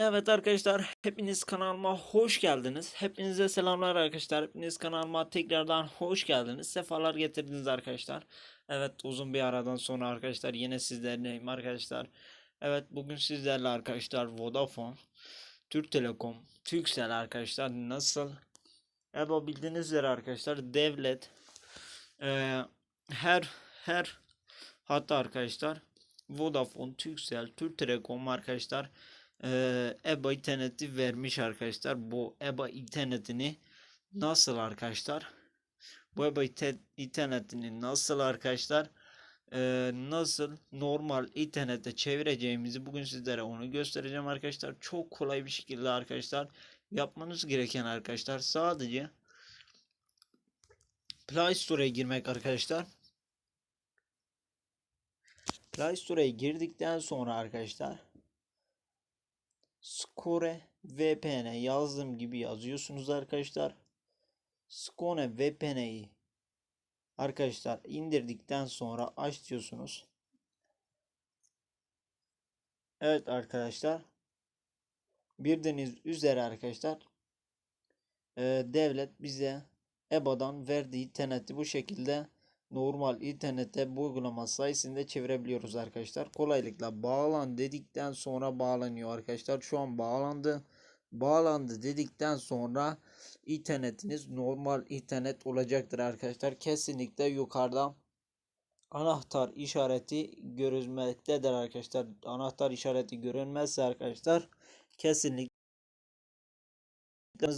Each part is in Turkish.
Evet arkadaşlar hepiniz kanalıma hoş geldiniz. Hepinize selamlar arkadaşlar. Hepiniz kanalıma tekrardan hoş geldiniz. Sefalar getirdiniz arkadaşlar. Evet uzun bir aradan sonra arkadaşlar yine sizlerleyim arkadaşlar. Evet bugün sizlerle arkadaşlar Vodafone, Türk Telekom, Turkcell arkadaşlar nasıl yapabildiğiniz üzere arkadaşlar devlet eee, her her hatta arkadaşlar Vodafone, Turkcell, Türk Telekom arkadaşlar EBA interneti vermiş arkadaşlar. Bu EBA internetini nasıl arkadaşlar? Bu EBA internetini nasıl arkadaşlar? eee, nasıl normal internete çevireceğimizi bugün sizlere onu göstereceğim arkadaşlar. Çok kolay bir şekilde arkadaşlar yapmanız gereken arkadaşlar sadece Play Store'a girmek arkadaşlar. Play Store'a girdikten sonra arkadaşlar Skore VPN yazdığım gibi yazıyorsunuz arkadaşlar. Skone VPN'yi arkadaşlar indirdikten sonra aç diyorsunuz. Evet arkadaşlar. Bildiğiniz üzere arkadaşlar eee, devlet bize EBA'dan verdiği interneti bu şekilde normal internete bu uygulama sayesinde çevirebiliyoruz arkadaşlar. Kolaylıkla bağlan dedikten sonra bağlanıyor arkadaşlar. Şu an bağlandı. Bağlandı dedikten sonra internetiniz normal internet olacaktır arkadaşlar. Kesinlikle yukarıda anahtar işareti görülmektedir arkadaşlar. Anahtar işareti görünmezse arkadaşlar kesinlikle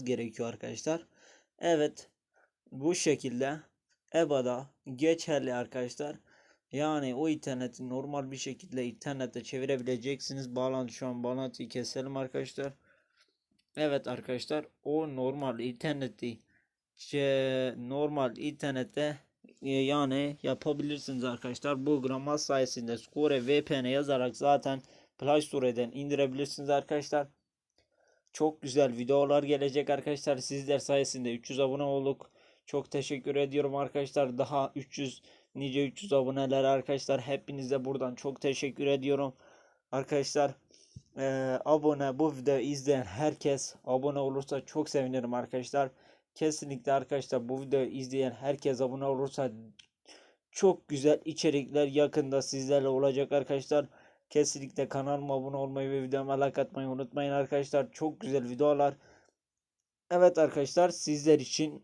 gerekiyor arkadaşlar. Evet bu şekilde EBA'da geçerli arkadaşlar. Yani o interneti normal bir şekilde internete çevirebileceksiniz. Bağlantı şu an bağlantıyı keselim arkadaşlar. Evet arkadaşlar o normal interneti normal internete e, yani yapabilirsiniz arkadaşlar. Bu uygulama sayesinde Score VPN yazarak zaten Play Store'dan indirebilirsiniz arkadaşlar. Çok güzel videolar gelecek arkadaşlar. Sizler sayesinde 300 abone olduk. Çok teşekkür ediyorum arkadaşlar. Daha 300 nice 300 aboneler arkadaşlar. Hepinize buradan çok teşekkür ediyorum. Arkadaşlar eee, abone bu videoyu izleyen herkes abone olursa çok sevinirim arkadaşlar. Kesinlikle arkadaşlar bu videoyu izleyen herkes abone olursa çok güzel içerikler yakında sizlerle olacak arkadaşlar. Kesinlikle kanalıma abone olmayı ve videoma like atmayı unutmayın arkadaşlar. Çok güzel videolar. Evet arkadaşlar sizler için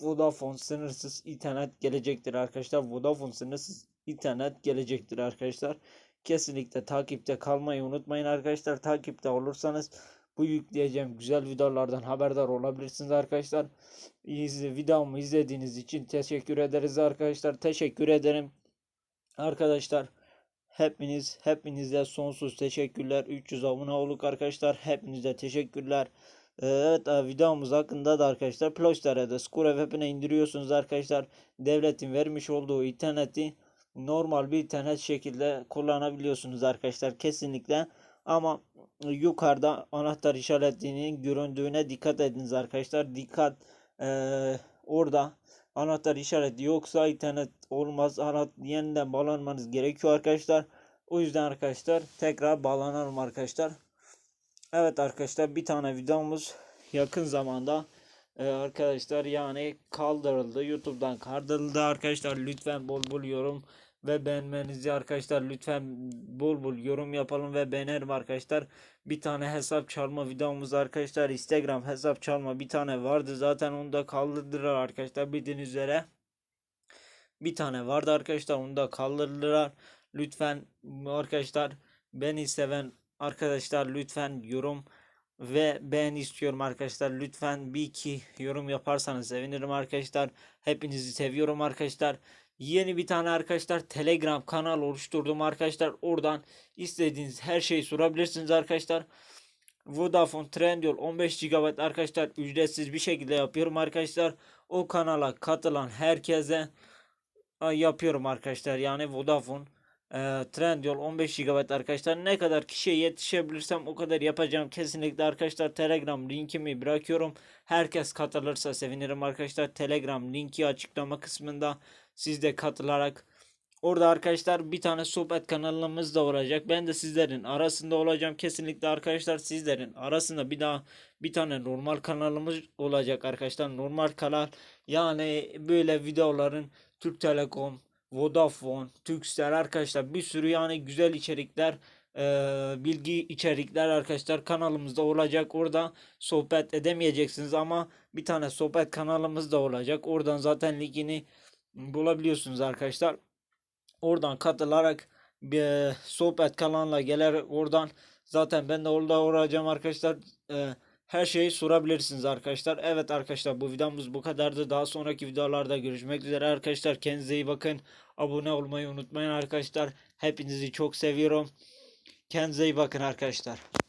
Vodafone sınırsız internet gelecektir arkadaşlar. Vodafone sınırsız internet gelecektir arkadaşlar. Kesinlikle takipte kalmayı unutmayın arkadaşlar. Takipte olursanız bu yükleyeceğim güzel videolardan haberdar olabilirsiniz arkadaşlar. İzle, videomu izlediğiniz için teşekkür ederiz arkadaşlar. Teşekkür ederim. Arkadaşlar hepiniz hepinize sonsuz teşekkürler. 300 abone olduk arkadaşlar. Hepinize teşekkürler. Ee, Evet videomuz hakkında da arkadaşlar Play Store'da Skure VPN'e indiriyorsunuz arkadaşlar. Devletin vermiş olduğu interneti normal bir internet şekilde kullanabiliyorsunuz arkadaşlar kesinlikle. Ama yukarıda anahtar işaretinin göründüğüne dikkat ediniz arkadaşlar. Dikkat eee, orada anahtar işareti yoksa internet olmaz. Anahtar yeniden bağlanmanız gerekiyor arkadaşlar. O yüzden arkadaşlar tekrar bağlanalım arkadaşlar. Evet arkadaşlar bir tane videomuz yakın zamanda e, arkadaşlar yani kaldırıldı. YouTube'dan kaldırıldı arkadaşlar. Lütfen bol bol yorum ve beğenmenizi arkadaşlar lütfen bol bol yorum yapalım ve beğenelim arkadaşlar. Bir tane hesap çalma videomuz arkadaşlar. Instagram hesap çalma bir tane vardı zaten onu da kaldırdılar arkadaşlar bildiğiniz üzere. Bir tane vardı arkadaşlar onu da kaldırdılar. Lütfen arkadaşlar beni seven arkadaşlar lütfen yorum ve beğen istiyorum arkadaşlar. Lütfen bir iki yorum yaparsanız sevinirim arkadaşlar. Hepinizi seviyorum arkadaşlar. Yeni bir tane arkadaşlar Telegram kanal oluşturdum arkadaşlar. Oradan istediğiniz her şeyi sorabilirsiniz arkadaşlar. Vodafone Trendyol 15 GB arkadaşlar ücretsiz bir şekilde yapıyorum arkadaşlar. O kanala katılan herkese yapıyorum arkadaşlar. Yani Vodafone e, Trendyol 15 GB arkadaşlar. Ne kadar kişiye yetişebilirsem o kadar yapacağım. Kesinlikle arkadaşlar Telegram linkimi bırakıyorum. Herkes katılırsa sevinirim arkadaşlar. Telegram linki açıklama kısmında siz de katılarak Orada arkadaşlar bir tane sohbet kanalımız da olacak. Ben de sizlerin arasında olacağım. Kesinlikle arkadaşlar sizlerin arasında bir daha bir tane normal kanalımız olacak arkadaşlar. Normal kanal yani böyle videoların Türk Telekom, Vodafone, Turkcell arkadaşlar bir sürü yani güzel içerikler eee, bilgi içerikler arkadaşlar kanalımızda olacak. Orada sohbet edemeyeceksiniz ama bir tane sohbet kanalımız da olacak. Oradan zaten linkini bulabiliyorsunuz arkadaşlar. Oradan katılarak bir sohbet kanalına gelir oradan zaten ben de orada olacağım arkadaşlar. Eee, her şeyi sorabilirsiniz arkadaşlar. Evet arkadaşlar bu videomuz bu kadardı. Daha sonraki videolarda görüşmek üzere arkadaşlar. Kendinize iyi bakın. Abone olmayı unutmayın arkadaşlar. Hepinizi çok seviyorum. Kendinize iyi bakın arkadaşlar.